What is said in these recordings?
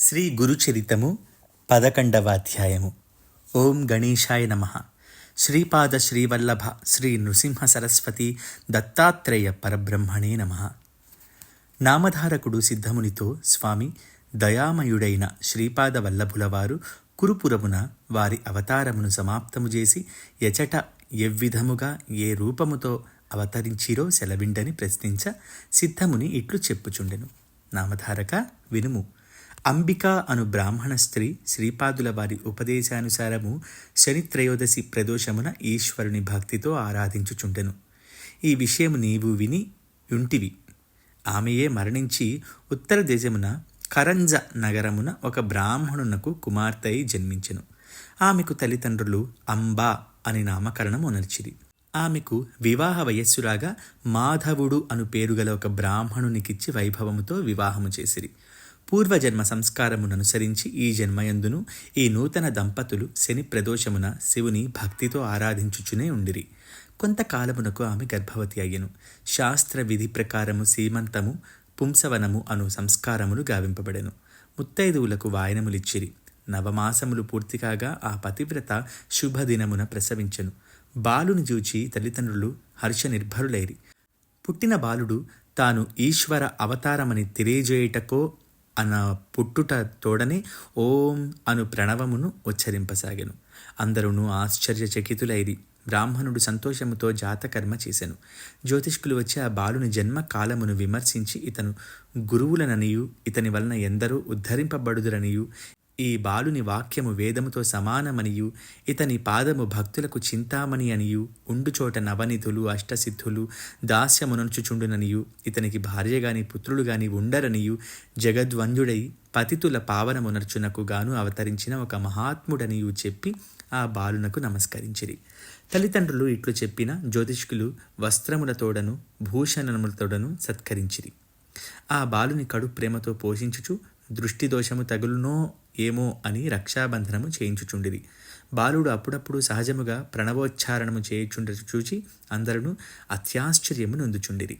శ్రీ గురుచరితము పదకొండవ అధ్యాయము ఓం గణేశాయ నమ. శ్రీపాద శ్రీవల్లభ శ్రీ నృసింహ సరస్వతి దత్తాత్రేయ పరబ్రహ్మణే నమ. నామధారకుడు సిద్ధమునితో స్వామి దయామయుడైన శ్రీపాద వల్లభులవారు కురుపురమున వారి అవతారమును సమాప్తము చేసి ఎచట ఎవ్విధముగా ఏ రూపముతో అవతరించిరో సెలవిండని ప్రశ్నించ సిద్ధముని ఇట్లు చెప్పుచుండెను. నామధారక వినుము. అంబిక అను బ్రాహ్మణ స్త్రీ శ్రీపాదుల వారి ఉపదేశానుసారము శనిత్రయోదశి ప్రదోషమున ఈశ్వరుని భక్తితో ఆరాధించుచుండెను. ఈ విషయము నీవు విని యుంటివి. ఆమెయే మరణించి ఉత్తర దేశమున కరంజ నగరమున ఒక బ్రాహ్మణునకు కుమార్తెయి జన్మించెను. ఆమెకు తల్లిదండ్రులు అంబా అని నామకరణం ఉనర్చిరి ఆమెకు వివాహ వయస్సురాగా మాధవుడు అను పేరుగల ఒక బ్రాహ్మణునికిచ్చి వైభవముతో వివాహము చేసిరి. పూర్వజన్మ సంస్కారముననుసరించి ఈ జన్మయందును ఈ నూతన దంపతులు శని ప్రదోషమున శివుని భక్తితో ఆరాధించుచునే ఉండిరి. కొంతకాలమునకు ఆమె గర్భవతి అయ్యను. శాస్త్ర విధి ప్రకారము సీమంతము పుంసవనము అను సంస్కారములు గావింపబడెను. ముత్తైదువులకు వాయనములిచ్చిరి. నవమాసములు పూర్తికాగా ఆ పతివ్రత శుభదినమున ప్రసవించెను. బాలుని చూచి తల్లిదండ్రులు హర్ష నిర్భరులైరి పుట్టిన బాలుడు తాను ఈశ్వర అవతారమని తెలియజేయుటకో అన్న పుట్టుట తోడనే ఓం అను ప్రణవమును ఉచ్చరింపసాగెను. అందరూను ఆశ్చర్యచకితులైరి. బ్రాహ్మణుడు సంతోషముతో జాతకర్మ చేశాను జ్యోతిష్కులు వచ్చి ఆ బాలుని జన్మ కాలమును విమర్శించి ఇతను గురువులననియు ఇతని వలన ఎందరో ఉద్ధరింపబడుదురనియు ఈ బాలుని వాక్యము వేదముతో సమానమనియు ఇతని పాదము భక్తులకు చింతామణి అనియు ఉండుచోట నవనిధులు అష్టసిద్ధులు దాస్యమునుచుచుండుననియు ఇతనికి భార్య గాని పుత్రులు గాని ఉండరనియు జగద్వంధుడై పతితుల పావనమునర్చునకు గాను అవతరించిన ఒక మహాత్ముడనియు చెప్పి ఆ బాలునకు నమస్కరించిరి. తల్లిదండ్రులు ఇట్లు చెప్పిన జ్యోతిష్కులు వస్త్రములతోడను భూషణములతోడను సత్కరించిరి. ఆ బాలుని కడు ప్రేమతో పోషించుచు దృష్టి దోషము తగులునో ఏమో అని రక్షాబంధనము చేయించుచుండిరి. బాలుడు అప్పుడప్పుడు సహజముగా ప్రణవోచ్చారణము చేయుచుండ చూచి అందరూ అత్యాశ్చర్యము నొందుచుండిరి.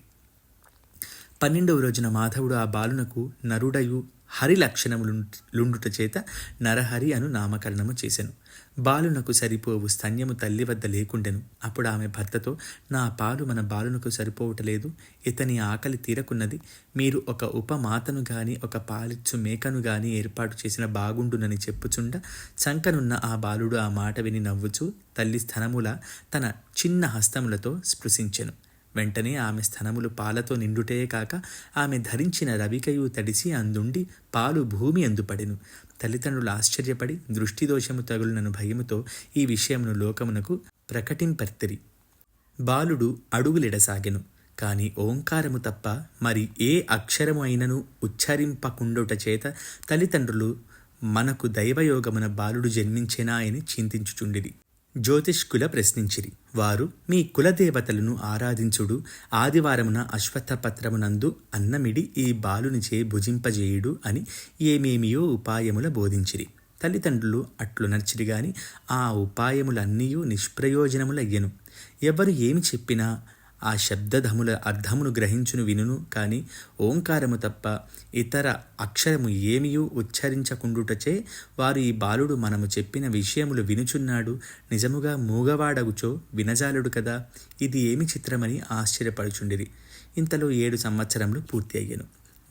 పన్నెండవ రోజున మాధవుడు ఆ బాలునకు నరుడయు హరి లక్షణములుండుట చేత నరహరి అను నామకరణము చేసెను. బాలునకు సరిపోవు స్తన్యము తల్లి వద్ద లేకుండెను. అప్పుడు ఆమె భర్తతో నా పాలు మన బాలునకు సరిపోవటలేదు ఇతని ఆకలి తీరకున్నది. మీరు ఒక ఉపమాతను గాని ఒక పాలిచ్చు మేకను గాని ఏర్పాటు చేసిన బాగుండునని చెప్పుచుండ చంకనున్న ఆ బాలుడు ఆ మాట విని నవ్వుచూ తల్లి స్థనముల తన చిన్న హస్తములతో స్పృశించెను. వెంటనే ఆమె స్థనములు పాలతో నిండుటే కాక ఆమె ధరించిన రవికయు తడిసి అందుండి పాలు భూమి అందుపడెను తల్లిదండ్రులు ఆశ్చర్యపడి దృష్టిదోషము తగులునను భయముతో ఈ విషయమును లోకమునకు ప్రకటింపర్తిరి. బాలుడు అడుగులిడసాగెను కాని ఓంకారము తప్ప మరి ఏ అక్షరము అయినను ఉచ్చరింపకుండుట చేత తల్లిదండ్రులు మనకు దైవయోగమున బాలుడు జన్మించేనా అని చింతించుచుండిరి. జ్యోతిష్కుల ప్రశ్నించిరి. వారు మీ కులదేవతలను ఆరాధించుడు ఆదివారమున అశ్వత్థపత్రమునందు అన్నమిడి ఈ బాలునిచే భుజింపజేయుడు అని ఏమేమియో ఉపాయముల బోధించిరి. తల్లిదండ్రులు అట్లు నర్చిరి గాని ఆ ఉపాయములన్నీయూ నిష్ప్రయోజనములయ్యను. ఎవరు ఏమి చెప్పినా ఆ శబ్దధముల అర్థమును గ్రహించును వినును కాని ఓంకారము తప్ప ఇతర అక్షరము ఏమియూ ఉచ్చరించకుండుటచే వారు ఈ బాలుడు మనము చెప్పిన విషయములు వినుచున్నాడు. నిజముగా మూగవాడగుచో వినజాలుడు కదా. ఇది ఏమి చిత్రమని ఆశ్చర్యపడుచుండిరి. ఇంతలో ఏడు సంవత్సరములు పూర్తి అయ్యను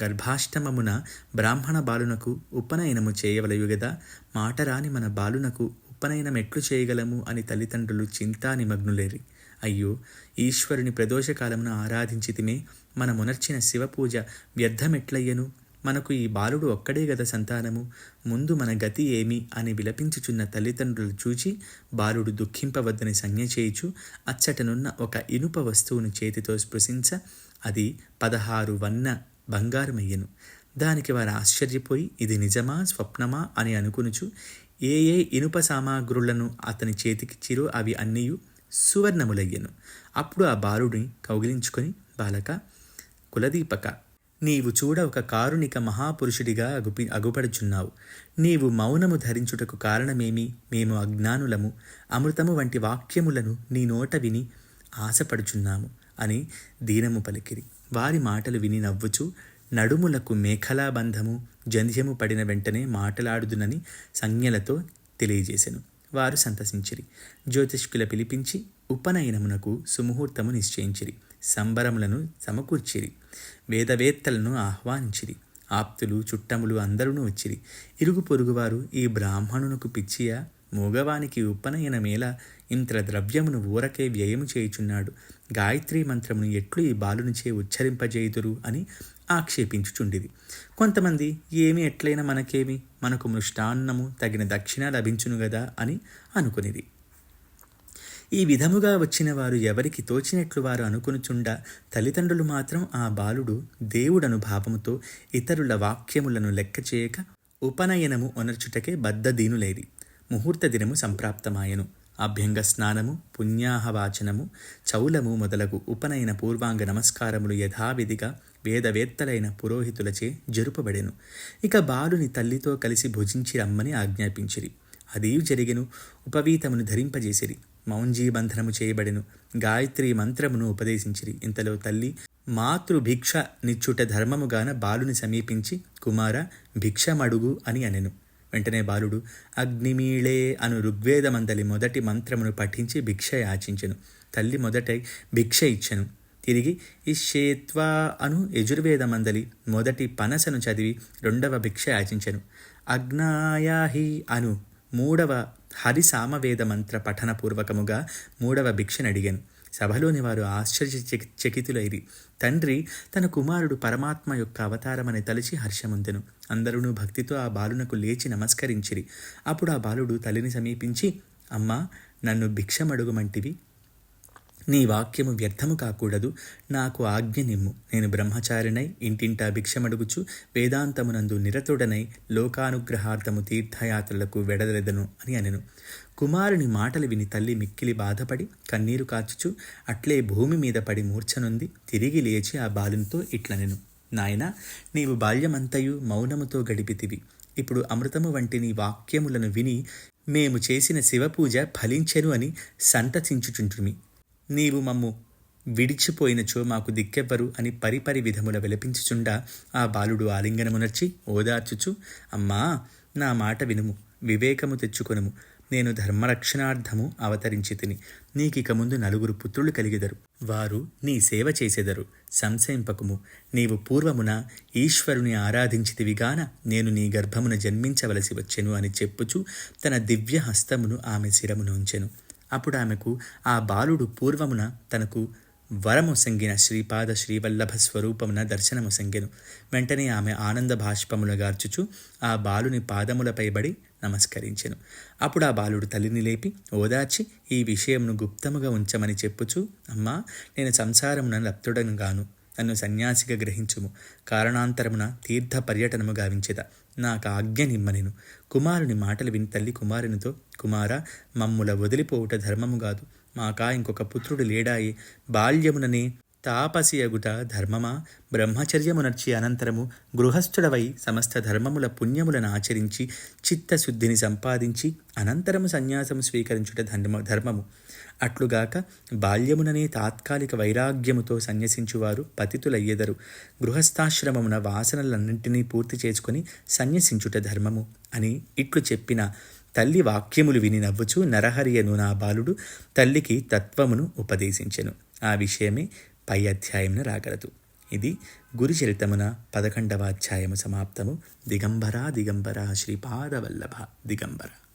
గర్భాష్టమమున బ్రాహ్మణ బాలునకు ఉపనయనము చేయవలయు గదా. మాటరాని మన బాలునకు ఉపనయనం ఎట్లు చేయగలము అని తల్లిదండ్రులు చింతా నిమగ్నులేరి అయ్యో ఈశ్వరుని ప్రదోషకాలమున ఆరాధించితిమే మనమునర్చిన శివపూజ వ్యర్థమెట్లయ్యను? మనకు ఈ బాలుడు ఒక్కడే గద సంతానము. ముందు మన గతి ఏమి అని విలపించుచున్న తల్లిదండ్రులు చూచి బాలుడు దుఃఖింపవద్దని సంజ్ఞ చేయుచు అచ్చటనున్న ఒక ఇనుప వస్తువును చేతితో స్పృశించ అది పదహారు వన్న బంగారమయ్యను. దానికి వారు ఆశ్చర్యపోయి ఇది నిజమా స్వప్నమా అని అనుకునుచు ఏ ఏ ఇనుప సామాగ్రులను అతని చేతికిచ్చిరో అవి అన్నీయు సువర్ణములయ్యను. అప్పుడు ఆ బాలుడిని కౌగిలించుకొని బాలక కులదీపక నీవు చూడ ఒక కారుణిక మహాపురుషుడిగా అగుపి అగుపడుచున్నావు. నీవు మౌనము ధరించుటకు కారణమేమి? మేము అజ్ఞానులము. అమృతము వంటి వాక్యములను నీ నోట విని ఆశపడుచున్నాము అని దీనము పలికిరి. వారి మాటలు విని నవ్వుచు నడుములకు మేఖలాబంధము జంధ్యము పడిన వెంటనే మాటలాడుదునని సంజ్ఞలతో తెలియజేశాను వారు సంతసించిరి. జ్యోతిష్కుల పిలిపించి ఉపనయనమునకు సుముహూర్తము నిశ్చయించిరి. సంబరములను సమకూర్చిరి. వేదవేత్తలను ఆహ్వానించిరి. ఆప్తులు చుట్టములు అందరూ వచ్చిరి. ఇరుగు పొరుగువారు ఈ బ్రాహ్మణునకు పిచ్చియా? మూగవానికి ఉపనయనమేళ ఇంత ద్రవ్యమును ఊరకే వ్యయము చేయుచున్నాడు. గాయత్రీ మంత్రమును ఎట్లు ఈ బాలునిచే ఉచ్చరింపజేయుదురు అని ఆక్షేపించుచుండిది కొంతమంది ఏమి ఎట్లయినా మనకేమి? మనకు మృష్టాన్నము తగిన దక్షిణ లభించును గదా? అని అనుకునిది ఈ విధముగా వచ్చిన వారు ఎవరికి తోచినట్లు వారు అనుకునుచుండ తల్లిదండ్రులు మాత్రం ఆ బాలుడు దేవుడను భావముతో ఇతరుల వాక్యములను లెక్క చేయక ఉపనయనము ఒనర్చుటకే బద్ధదీనులేది ముహూర్త దినము సంప్రాప్తమాయను. అభ్యంగ స్నానము పుణ్యాహవాచనము చౌలము మొదలగు ఉపనయన పూర్వాంగ నమస్కారములు యథావిధిగా వేదవేత్తలైన పురోహితులచే జరుపబడెను. ఇక బాలుని తల్లితో కలిసి భుజించి రమ్మని ఆజ్ఞాపించిరి. అదీ జరిగెను ఉపవీతమును ధరింపజేసిరి. మౌంజీబంధనము చేయబడెను గాయత్రి మంత్రమును ఉపదేశించిరి. ఇంతలో తల్లి మాతృభిక్ష నిచ్చుట ధర్మముగాన బాలుని సమీపించి కుమార భిక్షమడుగు అని అనెను. వెంటనే బాలుడు అగ్నిమీళే అను ఋగ్వేదమందలి మొదటి మంత్రమును పఠించి భిక్ష యాచించెను. తల్లి మొదట భిక్ష ఇచ్చెను. తిరిగి ఇషేత్వా అను యజుర్వేదమందలి మొదటి పనసను చదివి రెండవ భిక్ష యాచించెను. అగ్నాయాహి అను మూడవ హరి సామవేద మంత్ర పఠనపూర్వకముగా మూడవ భిక్షను అడిగాను సభలోని వారు ఆశ్చర్య చకితులైరి. తండ్రి తన కుమారుడు పరమాత్మ యొక్క అవతారమని తలిచి హర్షముందెను. అందరూ భక్తితో ఆ బాలునకు లేచి నమస్కరించిరి. అప్పుడు ఆ బాలుడు తల్లిని సమీపించి అమ్మా నన్ను భిక్షమడుగుమంటివి. నీ వాక్యము వ్యర్థము కాకూడదు. నాకు ఆజ్ఞ నిమ్ము. నేను బ్రహ్మచారినై ఇంటింటా భిక్షమడుగుచు వేదాంతమునందు నిరతుడనై లోకానుగ్రహార్థము తీర్థయాత్రలకు వెడదెదను అని అనెను. కుమారుని మాటలు విని తల్లి మిక్కిలి బాధపడి కన్నీరు కాచుచు అట్లే భూమి మీద పడి మూర్ఛనుంది తిరిగి లేచి ఆ బాలునితో ఇట్లనెను నాయన నీవు బాల్యమంతయు మౌనముతో గడిపితివి. ఇప్పుడు అమృతము వంటి నీ వాక్యములను విని మేము చేసిన శివపూజ ఫలించెను అని సంతసించుచుంటుమి. నీవు మమ్ము విడిచిపోయినచో మాకు దిక్కెవ్వరు అని పరిపరి విధముల విలపించుచుండా ఆ బాలుడు ఆలింగనమునర్చి ఓదార్చుచు అమ్మా నా మాట వినుము వివేకము తెచ్చుకొనుము. నేను ధర్మరక్షణార్థము అవతరించి తిని నీకిక ముందు నలుగురు పుత్రులు కలిగిదరు. వారు నీ సేవ చేసెదరు. సంశయింపకుము. నీవు పూర్వమున ఈశ్వరుని ఆరాధించితివిగాన నేను నీ గర్భమున జన్మించవలసి వచ్చెను అని చెప్పుచు తన దివ్య హస్తమును ఆమె శిరమును ఉంచెను. అప్పుడు ఆమెకు ఆ బాలుడు పూర్వమున తనకు వరమొసంగిన శ్రీపాద శ్రీవల్లభ స్వరూపమున దర్శనమొసంగెను వెంటనే ఆమె ఆనంద భాష్పములగార్చుచు ఆ బాలుని పాదములపై బడి నమస్కరించెను. అప్పుడు ఆ బాలుడు తల్లిని లేపి ఓదార్చి ఈ విషయమును గుప్తముగా ఉంచమని చెప్పుచు అమ్మా నేను సంసారమున లప్తుడను గాను నన్ను సన్యాసిగా గ్రహించుము. కారణాంతరమున తీర్థ పర్యటనము గావించేద. నాకు ఆజ్ఞ నిమ్మనెను. కుమారుని మాటలు విని తల్లి కుమారునితో కుమార మమ్ముల వదిలిపోవుట ధర్మము కాదు మాకా ఇంకొక పుత్రుడు లేడాయి. బాల్యముననే తాపసియగుట ధర్మమా? బ్రహ్మచర్యమునర్చి అనంతరము గృహస్థుడవై సమస్త ధర్మముల పుణ్యములను ఆచరించి చిత్తశుద్ధిని సంపాదించి అనంతరము సన్యాసము స్వీకరించుట ధర్మ ధర్మము. అట్లుగాక బాల్యముననే తాత్కాలిక వైరాగ్యముతో సన్యసించువారు పతితులయ్యెదరు. గృహస్థాశ్రమమున వాసనలన్నింటినీ పూర్తి చేసుకుని సన్యసించుట ధర్మము అని ఇట్లు చెప్పిన తల్లి వాక్యములు విని నవ్వుచు నరహరియను నా బాలుడు తల్లికి తత్వమును ఉపదేశించెను. ఆ విషయమే పై అధ్యాయమున రాగలదు. ఇది గురుచరితమున పదకొండవ అధ్యాయము సమాప్తము. దిగంబర దిగంబర శ్రీపాదవల్లభ దిగంబర.